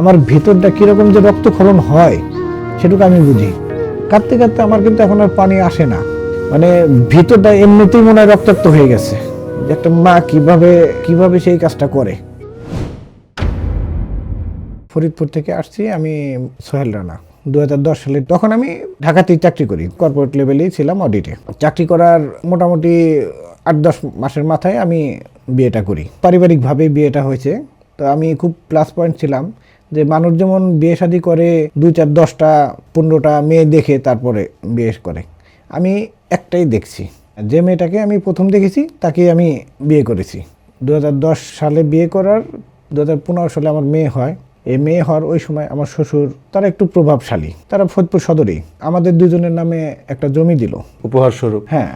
আমার ভিতরটা কীরকম যে রক্তক্ষরণ হয়, সেটুকু আমি বুঝি। কাঁদতে কাঁদতে আমার কিন্তু এখন আর পানি আসে না। মানে ভিতরটা এমনিতেই মনে হয় রক্তাক্ত হয়ে গেছে। একটা মা কীভাবে কীভাবে সেই কাজটা করে? ফরিদপুর থেকে আসছি আমি সোহেল রানা। দু হাজার দশ সালে তখন আমি ঢাকাতেই চাকরি করি। কর্পোরেট লেভেলেই ছিলাম অডিটে। চাকরি করার মোটামুটি আট দশ মাসের মাথায় আমি বিয়েটা করি। পারিবারিকভাবে বিয়েটা হয়েছে। তো আমি খুব প্লাস পয়েন্ট ছিলাম। যে মানুষ যেমন বিয়ে শাদি করে দুই চার দশটা পনেরোটা মেয়ে দেখে তারপরে বিয়ে করে। আমি একটাই দেখছি। যে মেয়েটাকে আমি প্রথম দেখেছি তাকে আমি বিয়ে করেছি। দু হাজার দশ সালে বিয়ে করার দুহাজার পনেরো সালে আমার মেয়ে হয়। এই মেয়ে হওয়ার ওই সময় আমার শ্বশুর তারা একটু প্রভাবশালী। তারা ফরিদপুর সদরেই। আমাদের দুজনের নামে একটা জমি দিল। উপহার স্বরূপ হ্যাঁ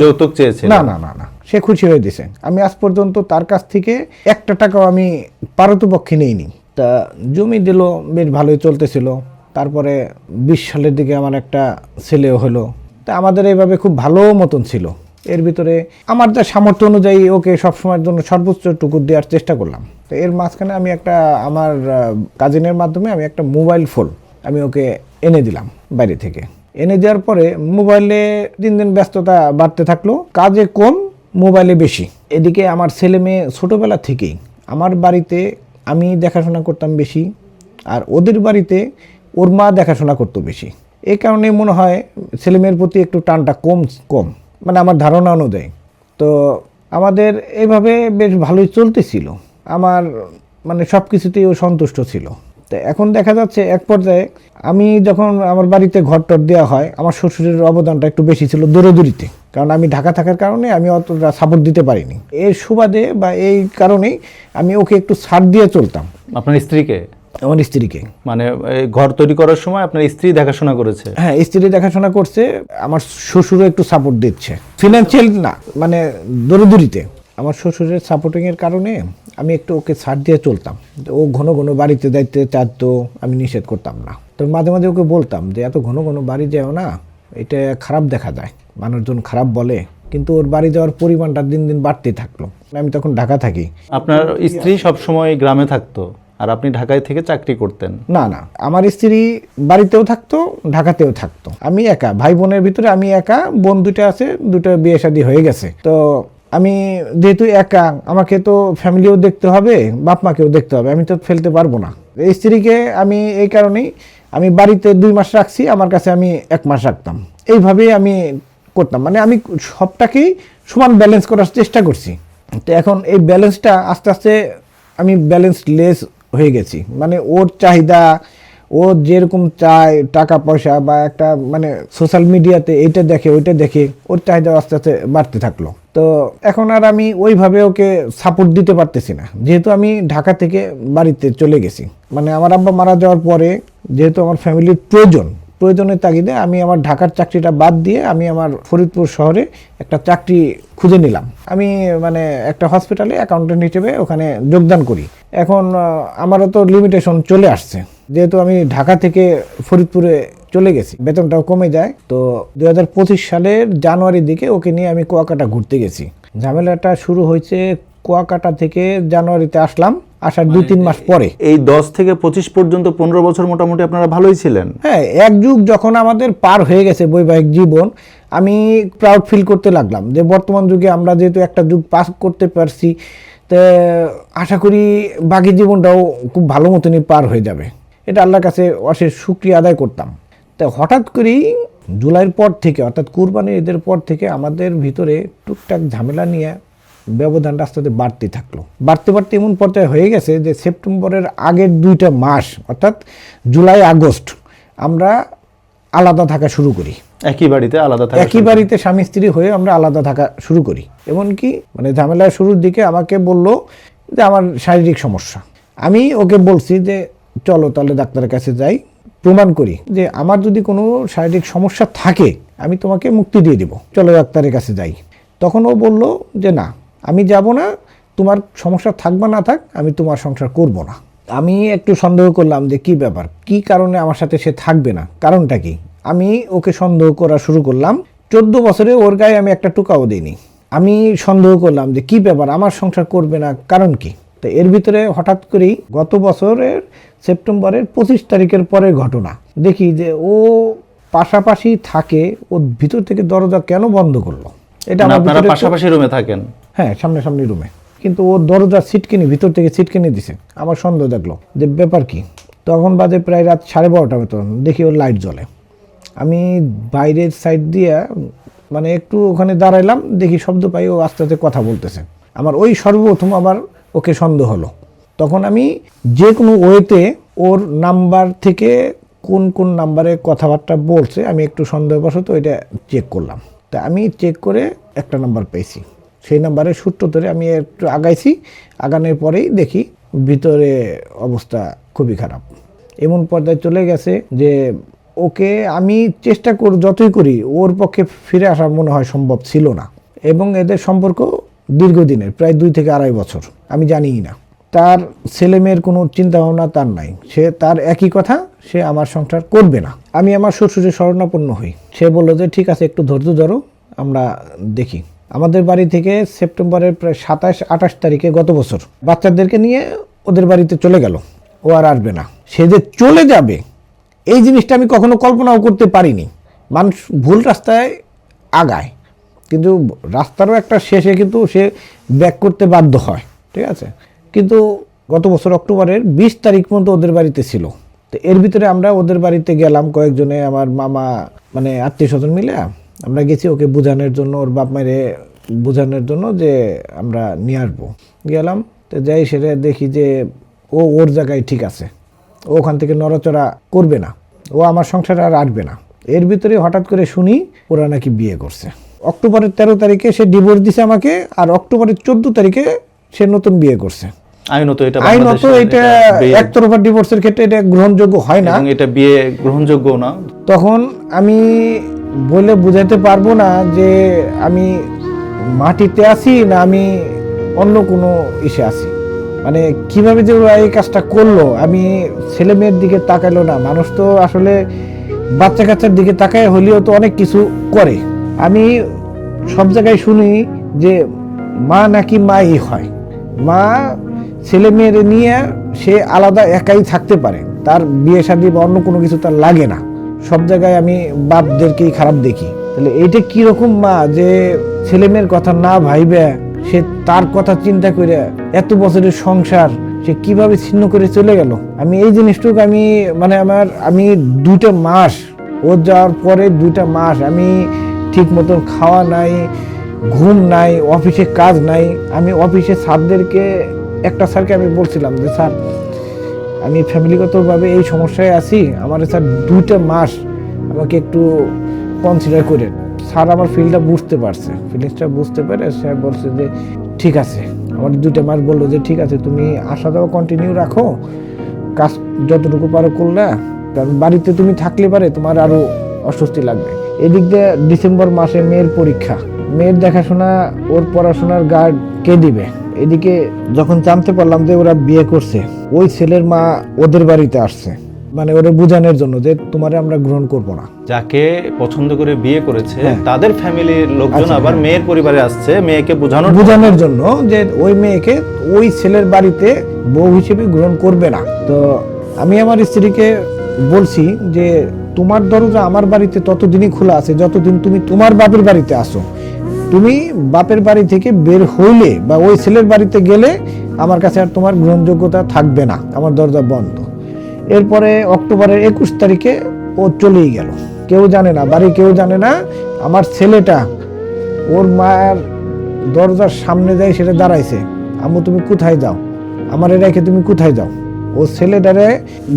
যৌতুক না না না না। সে খুশি হয়ে দিছে আমি আজ পর্যন্ত তার কাছ থেকে একটা টাকাও আমি পারতপক্ষে নেইনি। তা জমি দিল, বেশ ভালোই চলতেছিল। তারপরে বিশ সালের দিকে আমার একটা ছেলেও হলো। তা আমাদের এইভাবে খুব ভালো মতন ছিল। এর ভিতরে আমার যা সামর্থ্য অনুযায়ী ওকে সবসময়ের জন্য সর্বোচ্চ টুকু দেওয়ার চেষ্টা করলাম। তো এর মাঝখানে আমি একটা, আমার কাজিনের মাধ্যমে আমি একটা মোবাইল ফোন আমি ওকে এনে দিলাম বাইরে থেকে। এনে দেওয়ার পরে মোবাইলে দিন দিন ব্যস্ততা বাড়তে থাকল। কাজে কম মোবাইলে বেশি। এদিকে আমার ছেলে মেয়ে ছোটোবেলা থেকেই আমার বাড়িতে আমি দেখাশোনা করতাম বেশি, আর ওদের বাড়িতে ওর মা দেখাশোনা করতো বেশি। এই কারণে মনে হয় ছেলেমেয়ের প্রতি একটু টানটা কম কম। মানে আমার ধারণা অনুযায়ী। তো আমাদের এভাবে বেশ ভালোই চলতেছিল। আমার মানে সব কিছুতেই ও সন্তুষ্ট ছিল। তো এখন দেখা যাচ্ছে এক পর্যায়ে আমি যখন আমার বাড়িতে ঘর টর দেওয়া হয়, আমার শ্বশুরের অবদানটা একটু বেশি ছিল দৌড়দৌড়িতে কারণ আমি ঢাকা থাকার কারণে আমি অতটা সাপোর্ট দিতে পারিনি। এর সুবাদে বা এই কারণেই আমি ওকে একটু ছাড় দিয়ে চলতাম। আপনার স্ত্রীকে? আমার স্ত্রীকে। মানে ঘর তৈরি করার সময় আপনার স্ত্রী দেখাশোনা করেছে? হ্যাঁ স্ত্রী দেখাশোনা করছে আমার শ্বশুরও একটু সাপোর্ট দিচ্ছে। ফিনান্সিয়াল না মানে দৌড়দৌড়িতে আমার শ্বশুরের সাপোর্টিংয়ের কারণে আমি একটু ওকে ছাড় দিয়ে চলতাম। ও ঘন ঘন বাড়িতে যাইতে চাইতো আমি নিষেধ করতাম না। তো মাঝে মাঝে ওকে বলতাম যে এত ঘন ঘন বাড়ি যাও না এটা খারাপ দেখা যায়। মানুষজন খারাপ বলে কিন্তু ওর বাড়ি যাওয়ার পরিমাণটা দিন দিন বাড়তেই থাকল। আমি তখন ঢাকা থাকি। আপনার স্ত্রী সব সময় গ্রামে থাকতো আর আপনি ঢাকায় থেকে চাকরি করতেন? না না। আমার স্ত্রী বাড়িতেও থাকতো ঢাকাতেও থাকতো। আমি একা ভাই বোনের ভিতরে আমি একা বোন দুটো আছে দুটো বিয়ে শাদী হয়ে গেছে। তো আমি যেহেতু একা আমাকে তো ফ্যামিলিও দেখতে হবে বাপ মাকেও দেখতে হবে আমি তো ফেলতে পারব না। এই স্ত্রীকে আমি এই কারণেই আমি বাড়িতে দুই মাস রাখছি আমার কাছে আমি এক মাস রাখতাম। এইভাবেই আমি করতাম। মানে আমি সবটাকেই সমান ব্যালেন্স করার চেষ্টা করছি। তো এখন এই ব্যালেন্সটা আস্তে আস্তে আমি ব্যালেন্স লেস হয়ে গেছি। মানে ওর চাহিদা, ও যেরকম চায় টাকা পয়সা বা একটা মানে সোশ্যাল মিডিয়াতে এইটা দেখে, ওইটা দেখে ওর চাহিদা আস্তে আস্তে বাড়তে থাকল। তো এখন আর আমি ওইভাবে ওকে সাপোর্ট দিতে পারতেছি না। যেহেতু আমি ঢাকা থেকে বাড়িতে চলে গেছি। মানে আমার আব্বা মারা যাওয়ার পরে যেহেতু আমার ফ্যামিলির প্রয়োজন প্রয়োজনের তাগিদে আমি আমার ঢাকার চাকরিটা বাদ দিয়ে আমি আমার ফরিদপুর শহরে একটা চাকরি খুঁজে নিলাম। আমি মানে একটা হসপিটালে অ্যাকাউন্টেন্ট হিসেবে ওখানে যোগদান করি। এখন আমারও তো লিমিটেশন চলে আসছে। যেহেতু আমি ঢাকা থেকে ফরিদপুরে চলে গেছি, বেতনটাও কমে যায়। তো দু হাজার পঁচিশ সালের জানুয়ারির দিকে ওকে নিয়ে আমি কুয়াকাটা ঘুরতে গেছি। ঝামেলাটা শুরু হয়েছে কুয়াকাটা থেকে জানুয়ারিতে আসলাম। আসার দুই তিন মাস পরে। এই দশ থেকে পঁচিশ পর্যন্ত পনেরো বছর মোটামুটি আপনারা ভালোই ছিলেন। হ্যাঁ এক যুগ যখন আমাদের পার হয়ে গেছে বৈবাহিক জীবন আমি প্রাউড ফিল করতে লাগলাম যে বর্তমান যুগে আমরা যেহেতু একটা যুগ পাস করতে পারছি তো আশা করি বাকি জীবনটাও খুব ভালো মতনই পার হয়ে যাবে। এটা আল্লাহর কাছে অশেষ সুক্রিয়া আদায় করতাম। তা হঠাৎ করেই জুলাইয়ের পর থেকে অর্থাৎ কুরবানি ঈদের পর থেকে আমাদের ভিতরে টুকটাক ঝামেলা নিয়ে ব্যবধানটা আস্তে আস্তে বাড়তে থাকল। বাড়তে বাড়তে এমন পর্যায়ে হয়ে গেছে যে সেপ্টেম্বরের আগের দুইটা মাস অর্থাৎ জুলাই আগস্ট আমরা আলাদা থাকা শুরু করি। একই বাড়িতে আলাদা থাকে একই বাড়িতে স্বামী স্ত্রী হয়ে আমরা আলাদা থাকা শুরু করি। এমনকি মানে ঝামেলার শুরুর দিকে আমাকে বলল যে আমার শারীরিক সমস্যা। আমি ওকে বলছি যে চলো তাহলে ডাক্তারের কাছে যাই। প্রমাণ করি যে আমার যদি কোনো শারীরিক সমস্যা থাকে আমি তোমাকে মুক্তি দিয়ে দিব। চলো ডাক্তারের কাছে যাই। তখন ও বলল যে না আমি যাব না তোমার সমস্যা থাকবা না থাক আমি তোমার সংসার করব না। আমি একটু সন্দেহ করলাম যে কি ব্যাপার কি কারণে আমার সাথে সে থাকবে না কারণটা কি? আমি ওকে সন্দেহ করা শুরু করলাম চোদ্দ বছরে ওর গায়ে আমি একটা টুকাও দিইনি। আমি সন্দেহ করলাম যে কি ব্যাপার আমার সংসার করবে না কারণ কি? তো এর ভিতরে হঠাৎ করেই গত বছরের সেপ্টেম্বরের পঁচিশ তারিখের পরের ঘটনা। দেখি যে ও পাশাপাশি থাকে ও ভিতর থেকে দরজা কেন বন্ধ করল? এটা মানে আমার পাশাপাশি রুমে থাকেন? হ্যাঁ সামনাসামনি রুমে। কিন্তু ও দরজা ছিটকেনি, ভিতর থেকে ছিটকেনি দিছে। আমার সন্দেহ দেখল যে ব্যাপার কি? তখন বাজে প্রায় রাত সাড়ে বারোটা মতন দেখি ওর লাইট জ্বলে। আমি বাইরের সাইড দিয়ে মানে একটু ওখানে দাঁড়াইলাম, দেখি শব্দ পাই ও আস্তে আস্তে কথা বলতেছে। আমার ওই সর্বপ্রথম আবার ওকে সন্দেহ হলো। তখন আমি যে কোনো ওয়েতে ওর নাম্বার থেকে কোন কোন নাম্বারে কথাবার্তা বলছে, আমি একটু সন্দেহবশত এটা চেক করলাম। তা আমি চেক করে একটা নাম্বার পেয়েছি। সেই নাম্বারের সূত্র ধরে আমি একটু আগাইছি, আগানোর পরেই দেখি ভিতরে অবস্থা খুবই খারাপ। এমন পর্যায়ে চলে গেছে যে ওকে আমি চেষ্টা কর, যতই করি, ওর পক্ষে ফিরে আসা মনে হয় সম্ভব ছিল না। এবং এদের সম্পর্ক দীর্ঘদিনের, প্রায় দুই থেকে আড়াই বছর, আমি জানিই না। তার ছেলে মেয়ের কোনো চিন্তা ভাবনা তার নাই। সে তার একই কথা, সে আমার সংসার করবে না। আমি আমার শ্বশুরের শরণাপন্ন হই। সে বলল যে, ঠিক আছে, একটু ধৈর্য ধরো, আমরা দেখি। আমাদের বাড়ি থেকে সেপ্টেম্বরের প্রায় সাতাশ, আঠাশ তারিখে গত বছর বাচ্চাদেরকে নিয়ে ওদের বাড়িতে চলে গেল। ও আর আসবে না। সে যে চলে যাবে, এই জিনিসটা আমি কখনো কল্পনাও করতে পারিনি। মানুষ ভুল রাস্তায় আগায়। কিন্তু রাস্তারও একটা শেষে কিন্তু সে ব্যাক করতে বাধ্য হয়, ঠিক আছে? কিন্তু গত বছর অক্টোবরের বিশ তারিখ পর্যন্ত ওদের বাড়িতে ছিল। তো এর ভিতরে আমরা ওদের বাড়িতে গেলাম কয়েকজনে, আমার মামা মানে আত্মীয় স্বজন মিলে। গেছি ওকে বোঝানোর জন্য ওর বাপ মায়েরে বোঝানোর জন্য যে আমরা নিয়ে আসব। গেলাম তো যাই সেটা দেখি যে ও ওর জায়গায় ঠিক আছে। ও ওখান থেকে নড়াচড়া করবে না। ও আমার সংসারে আর আসবে না। এর ভিতরে হঠাৎ করে শুনি ওরা নাকি বিয়ে করছে। অক্টোবরের তেরো তারিখে সে ডিভোর্স দিছে আমাকে আর অক্টোবরের চোদ্দ তারিখে সে নতুন বিয়ে করছে। আইনত এটা আইনত এটা একতরফা ডিভোর্সের ক্ষেত্রে এটা গ্রহণযোগ্য হয় না। এটা বিয়ে গ্রহণযোগ্য না। তখন আমি বলে বুঝাতে পারব না যে আমি মাটিতে আছি না আমি অন্য কোনো ইসে আছি। মানে কীভাবে যে ওরা এই কাজটা করল, আমি ছেলে মেয়ের দিকে তাকাইলো না। মানুষ তো আসলে বাচ্চা কাচ্চার দিকে তাকায়, হলেও তো অনেক কিছু করে। আমি সব জায়গায় শুনি যে মা নাকি মাই হয়। মা ছেলে মেয়ের নিয়ে সে আলাদা একাই থাকতে পারে। তার বিয়ে শাদী বা অন্য কোনো কিছু তার লাগে না। সব জায়গায় আমি বাপদেরকেই খারাপ দেখি। তাহলে এইটা কীরকম মা যে ছেলে মেয়ের কথা না ভাইবে, সে তার কথা চিন্তা করে এত বছরের সংসার, সে কীভাবে ছিন্ন করে চলে গেল? আমি এই জিনিসটুকু আমি মানে আমার, আমি দুইটা মাস, ও যাওয়ার পরে দুইটা মাস আমি ঠিক মতন খাওয়া নাই, ঘুম নাই, অফিসে কাজ নাই। আমি অফিসে স্যারদেরকে, একটা স্যারকে আমি বলছিলাম যে, স্যার আমি ফ্যামিলিগতভাবে এই সমস্যায় আছি। আমার স্যার দুইটা মাস আমাকে একটু কনসিডার করেন। স্যার আমার ফিলটা বুঝতে পারছে। ফিলিংসটা বুঝতে পেরে স্যার বলছে যে, ঠিক আছে। আমার দুইটা মাস বলল যে, ঠিক আছে, তুমি আসা যাওয়া কন্টিনিউ রাখো। কাজ যতটুকু পারো করলে। কারণ বাড়িতে তুমি থাকলে পারে তোমার আরও অস্বস্তি লাগবে। এদিক দিয়ে ডিসেম্বর মাসে মেয়ের পরীক্ষা। মেয়ের দেখাশোনা, ওর পড়াশোনার গার্ড কে দিবে? এদিকে যখন জানতে পারলাম যে ওরা বিয়ে করছে ওই ছেলের মা ওদের বাড়িতে আসছে। মানে ওরা বোঝানোর জন্য যে তোমারে আমরা গ্রহণ করব না। যাকে পছন্দ করে বিয়ে করেছে হ্যাঁ। তাদের ফ্যামিলির লোকজন আচ্ছা, আবার হ্যাঁ। মেয়ের পরিবারে আসছে মেয়েকে বোঝানোর বোঝানোর জন্য যে ওই মেয়েকে ওই ছেলের বাড়িতে বউ হিসেবে গ্রহণ করবে না। তো আমি আমার স্ত্রীকে বলছি যে তোমার দরজা আমার বাড়িতে ততদিনই খোলা আছে যতদিন তুমি তোমার বাপের বাড়িতে আসো। তুমি বাপের বাড়ি থেকে বের হইলে বা ওই ছেলের বাড়িতে গেলে আমার কাছে আর তোমার গ্রহণযোগ্যতা থাকবে না, আমার দরজা বন্ধ। এরপরে অক্টোবরের একুশ তারিখে ও চলেই গেল। কেউ জানে না, বাড়ি কেউ জানে না, আমার ছেলেটা ওর মায়ের দরজার সামনে যাই সেটা দাঁড়াইছে। আম্মু, তুমি কোথায় যাও? আমার রেখে তুমি কোথায় যাও? ও ছেলেটারে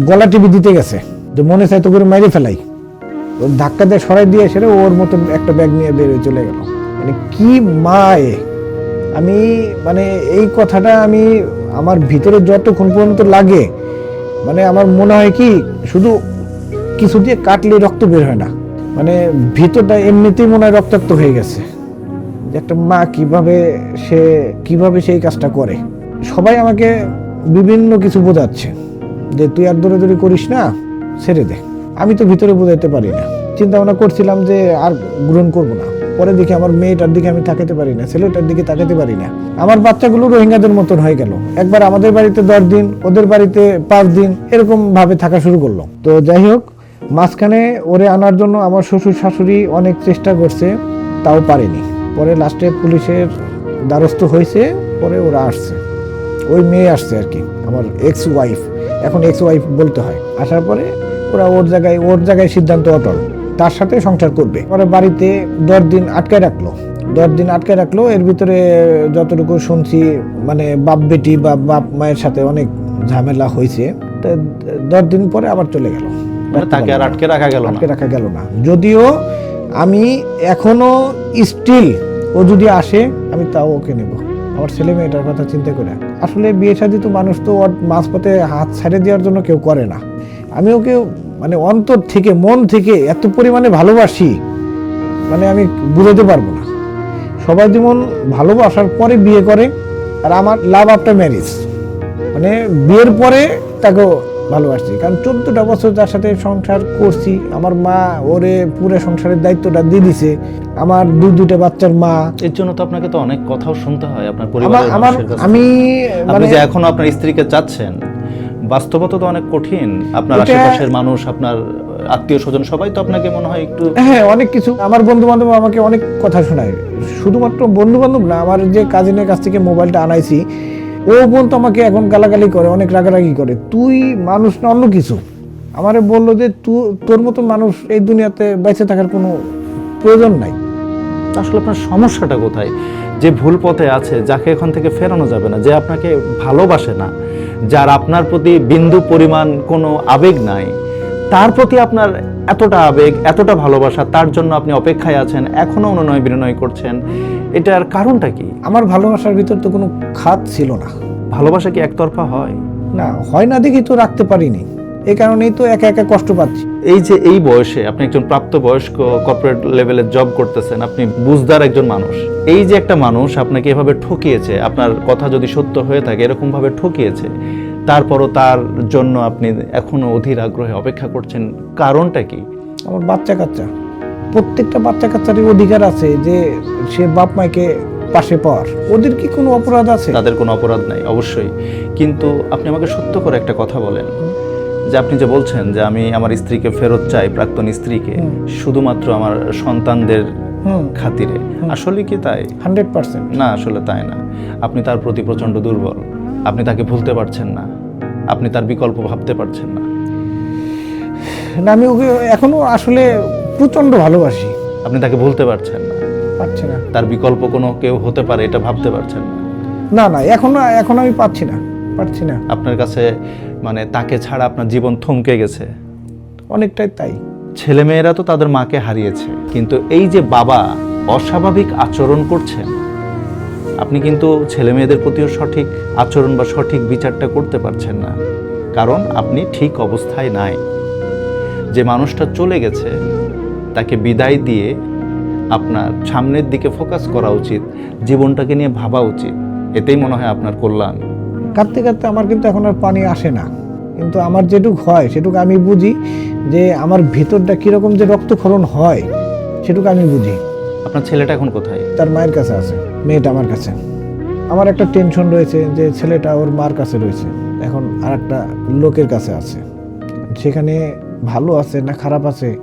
গলা টিভি দিতে গেছে, যে মনে চাই তো করে মেরে ফেলাই। ও ধাক্কা দিয়ে সরাই দিয়ে সেটা ওর মতন একটা ব্যাগ নিয়ে বের হয়ে চলে গেল। মানে কি মায়ে আমি মানে এই কথাটা আমি, আমার ভিতরে যতক্ষণ পর্যন্ত লাগে মানে আমার মনে হয় কি, শুধু কিছু দিয়ে কাটলে রক্ত বের হয় না। মানে ভিতরটা এমনিতেই মনে হয় রক্তাক্ত হয়ে গেছে। একটা মা কীভাবে সে, কীভাবে সেই কাজটা করে। সবাই আমাকে বিভিন্ন কিছু বোঝাচ্ছে। যে তুই আর দৌড়াদৌড়ি করিস না, ছেড়ে দে। আমি তো ভিতরে বোঝাইতে পারি না। চিন্তা ভাবনা করছিলাম যে আর গ্রহণ করব না। পরে দেখি আমার মেয়েটার দিকে আমি তাকাতে পারি না, ছেলেটার দিকে তাকাতে পারি না। আমার বাচ্চাগুলো রোহিঙ্গাদের মতন হয়ে গেল। একবার আমাদের বাড়িতে দশ দিন, ওদের বাড়িতে পাঁচ দিন, এরকম ভাবে থাকা শুরু করল। তো যাই হোক, মাঝখানে ওরে আনার জন্য আমার শ্বশুর শাশুড়ি অনেক চেষ্টা করছে, তাও পারেনি। পরে লাস্টে পুলিশের দ্বারস্থ হয়েছে, পরে ওরা আসছে। ওই মেয়ে আসছে আর কি, আমার এক্স ওয়াইফ এখন এক্স ওয়াইফ বলতে হয়। আসার পরে ওরা ওর জায়গায় ওর জায়গায় সিদ্ধান্ত অটল। তার সাথে সংসার করবে। পরে বাড়িতে দশ দিন আটকে রাখল। দশ দিন আটকে রাখল এর ভিতরে যতটুকু শুনছি মানে বাপ বেটি বা বাপ মায়ের সাথে অনেক ঝামেলা হয়েছে। তো দশ দিন পরে আবার চলে গেল। মানে তাকে আর আটকে রাখা গেল আটকে রাখা গেল না। যদিও আমি এখনও স্টিল ও যদি আসে আমি তাও ওকে নেব। আমার ছেলে মেয়েটার কথা চিন্তা করে। আসলে বিয়ে শাদী তো মানুষ তো ওর মাঝপথে হাত ছেড়ে দেওয়ার জন্য কেউ করে না। আমি ওকে মানে অন্তর থেকে মন থেকে এত পরিমাণে ভালোবাসি মানে আমি বুঝাতে পারব না। সবাই যেমন ভালোবাসার পরে বিয়ে করে আর আমার লাভ আফটার ম্যারেজ মানে বিয়ের পরে তাকে ভালোবাসছি কারণ চোদ্দটা বছর যার সাথে সংসার করছি আমার মা ওরে পুরো সংসারের দায়িত্বটা দিয়ে দিছে আমার দুই দুইটা বাচ্চার মা। এর জন্য তো আপনাকে তো অনেক কথাও শুনতে হয় আপনার পরিবার আমার আমি মানে যে এখন আপনার স্ত্রীকে চাচ্ছেন বাস্তবতা তো অনেক কঠিন। আপনার আশেপাশের মানুষ আপনার আত্মীয় স্বজন সবাই তো আপনাকে মনে হয় একটু হ্যাঁ অনেক কিছু। আমার বন্ধু বান্ধব আমাকে অনেক কথা শোনায়। শুধুমাত্র বন্ধু বান্ধব না আমার যে কাজিনের কাছ থেকে মোবাইলটা আনাইছি ও পর্যন্ত আমাকে এখন গালাগালি করে অনেক রাগারাগি করে। তুই মানুষ না অন্য কিছু। আমারে বলল যে তোর মতো মানুষ এই দুনিয়াতে বেঁচে থাকার কোনো প্রয়োজন নাই। আসলে আপনার সমস্যাটা কোথায়? যে ভুল পথে আছে যাকে এখান থেকে ফেরানো যাবে না যে আপনাকে ভালোবাসে না যার আপনার প্রতি বিন্দু পরিমাণ কোনো আবেগ নাই তার প্রতি আপনার এতটা আবেগ এতটা ভালোবাসা তার জন্য আপনি অপেক্ষায় আছেন এখনও অনুনয় বিনয় করছেন এটার কারণটা কি? আমার ভালোবাসার ভিতর তো কোনো খাত ছিল না। ভালোবাসা কি একতরফা হয়? না হয় না দেখি তো রাখতে পারিনি। এই কারণেই তো একা একা কষ্ট পাচ্ছি। এই যে এই বয়সে আপনি একজন প্রাপ্তবয়স্ক কর্পোরেট লেভেলে জব করতেছেন আপনি বুঝদার একজন মানুষ। এই যে একটা মানুষ আপনাকে এভাবে ঠকিয়েছে আপনার কথা যদি সত্য হয়ে থাকে এরকম ভাবে ঠকিয়েছে তারপরও তার জন্য আপনি এখনও অধীর আগ্রহে অপেক্ষা করছেন কারণটা কি? আমার বাচ্চা কাচ্চা। প্রত্যেকটা বাচ্চা কাচ্চারই অধিকার আছে যে সে বাপ মাকে পাশে পাওয়ার। ওদের কি কোনো অপরাধ আছে? তাদের কোনো অপরাধ নাই অবশ্যই। কিন্তু আপনি আমাকে সত্য করে একটা কথা বলেন। যে আপনি যে বলছেন যে আমি আমার স্ত্রীকে ফেরত চাই প্রাক্তন স্ত্রীকে শুধুমাত্র আমার সন্তানদের খাতিরে আসলে কি তাই? Hundred percent. না আসলে তাই না। আপনি তার প্রতি প্রচণ্ড দুর্বল। আপনি তাকে ভুলতে পারছেন না। আপনি তার বিকল্প ভাবতে পারছেন না। না আমি ওকে এখনও আসলে প্রচণ্ড ভালোবাসি। আপনি তাকে ভুলতে পারছেন না। পাচ্ছি না। তার বিকল্প কোনো কেউ হতে পারে এটা ভাবতে পারছেন না। না না এখনও এখন আমি পাচ্ছি না। পারছি না। আপনার কাছে মানে তাকে ছাড়া আপনার জীবন থমকে গেছে। অনেকটাই তাই। ছেলেমেয়েরা তো তাদের মাকে হারিয়েছে কিন্তু এই যে বাবা অস্বাভাবিক আচরণ করছেন আপনি কিন্তু ছেলে মেয়েদের প্রতিও সঠিক আচরণ বা সঠিক বিচারটা করতে পারছেন না কারণ আপনি ঠিক অবস্থায় নাই। যে মানুষটা চলে গেছে তাকে বিদায় দিয়ে আপনার সামনের দিকে ফোকাস করা উচিত জীবনটাকে নিয়ে ভাবা উচিত এতেই মনে হয় আপনার কল্যাণ। কাঁদতে কাঁদতে আমার কিন্তু এখন আর পানি আসে না। কিন্তু আমার যেটুক হয় সেটুকু আমি বুঝি যে আমার ভিতরটা কীরকম যে রক্তক্ষরণ হয় সেটুকু আমি বুঝি। আপনার ছেলেটা এখন কোথায়? তার মায়ের কাছে আছে মেয়েটা আমার কাছে। আমার একটা টেনশন রয়েছে যে ছেলেটা ওর মার কাছে রয়েছে। এখন আর একটা লোকের কাছে আছে। সেখানে ভালো আছে না খারাপ আছে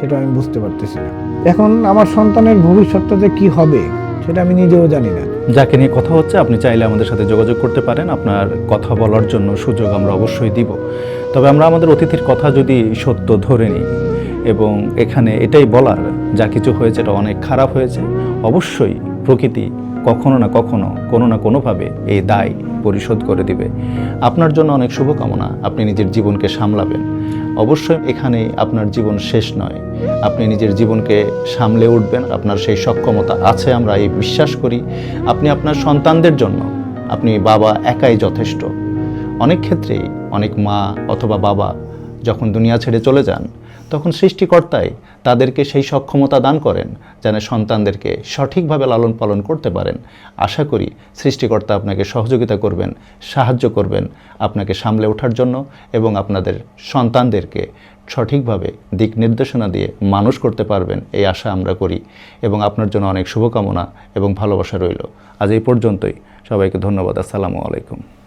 সেটা আমি বুঝতে পারতেছি না। এখন আমার সন্তানের ভবিষ্যৎটা যে কী হবে সেটা আমি নিজেও জানি না। যাকে নিয়ে কথা হচ্ছে, আপনি চাইলে আমাদের সাথে যোগাযোগ করতে পারেন। আপনার কথা বলার জন্য সুযোগ আমরা অবশ্যই দিব। তবে আমরা আমাদের অতিথির কথা যদি সত্য ধরে নিই, এবং এখানে এটাই বলার, যা কিছু হয়েছে এটা অনেক খারাপ হয়েছে, অবশ্যই প্রকৃতি কখনো না কখনো, কোনো না কোনোভাবে এই দায় পরিশোধ করে দিবে। আপনার জন্য অনেক শুভকামনা। আপনি নিজের জীবনকে সামলাবেন। অবশ্যই এখানে আপনার জীবন শেষ নয়। আপনি নিজের জীবনকে সামলে উঠবেন, আপনার সেই সক্ষমতা আছে, আমরা এই বিশ্বাস করি। আপনি আপনার সন্তানদের জন্য, আপনি বাবা একাই যথেষ্ট। অনেক ক্ষেত্রেই অনেক মা অথবা বাবা যখন দুনিয়া ছেড়ে চলে যান তখন সৃষ্টিকর্তাই তাদেরকে সেই সক্ষমতা দান করেন যেন সন্তানদেরকে সঠিকভাবে লালন পালন করতে পারেন। আশা করি সৃষ্টিকর্তা আপনাকে সহযোগিতা করবেন, সাহায্য করবেন আপনাকে সামলে ওঠার জন্য এবং আপনাদের সন্তানদেরকে সঠিকভাবে দিক নির্দেশনা দিয়ে মানুষ করতে পারবেন এই আশা আমরা করি এবং আপনার জন্য অনেক শুভকামনা এবং ভালোবাসা রইল। আজ এই পর্যন্তই। সবাইকে ধন্যবাদ। আসসালামু আলাইকুম।